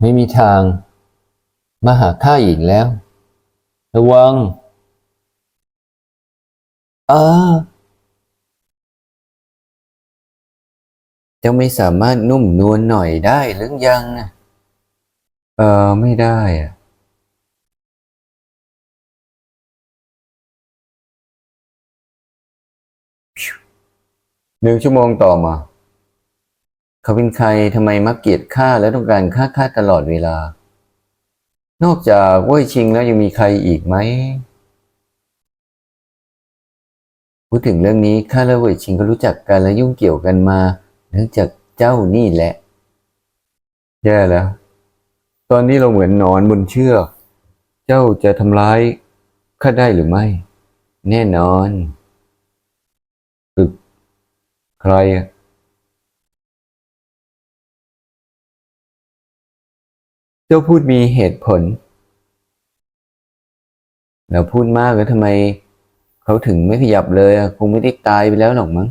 ไม่มีทาง มาหาข้าอีกแล้ว ระวังอาจ้าไม่สามารถนุ่มนวลหน่อยได้หรือยังนะเออไม่ได้อะหนึ่งชั่วโมงต่อมา เขาเป็นใครทำไมมักเกลียดข้าและต้องการฆ่าข้าตลอดเวลา นอกจากเว่ยชิงแล้วยังมีใครอีกไหมพูดถึงเรื่องนี้ข้าและเว่ยชิงก็รู้จักกันและยุ่งเกี่ยวกันมา เนื่องจากเจ้านี่แหละ แย่แล้ว ตอนนี้เราเหมือนนอนบนเชือก เจ้าจะทำร้ายข้าได้หรือไม่ แน่นอนตึกใครอะ เจ้าพูดมีเหตุผล แล้วพูดมากแล้วทำไมเขาถึงไม่ขยับเลยอะคงไม่ได้ตายไปแล้วหรอกมั้ง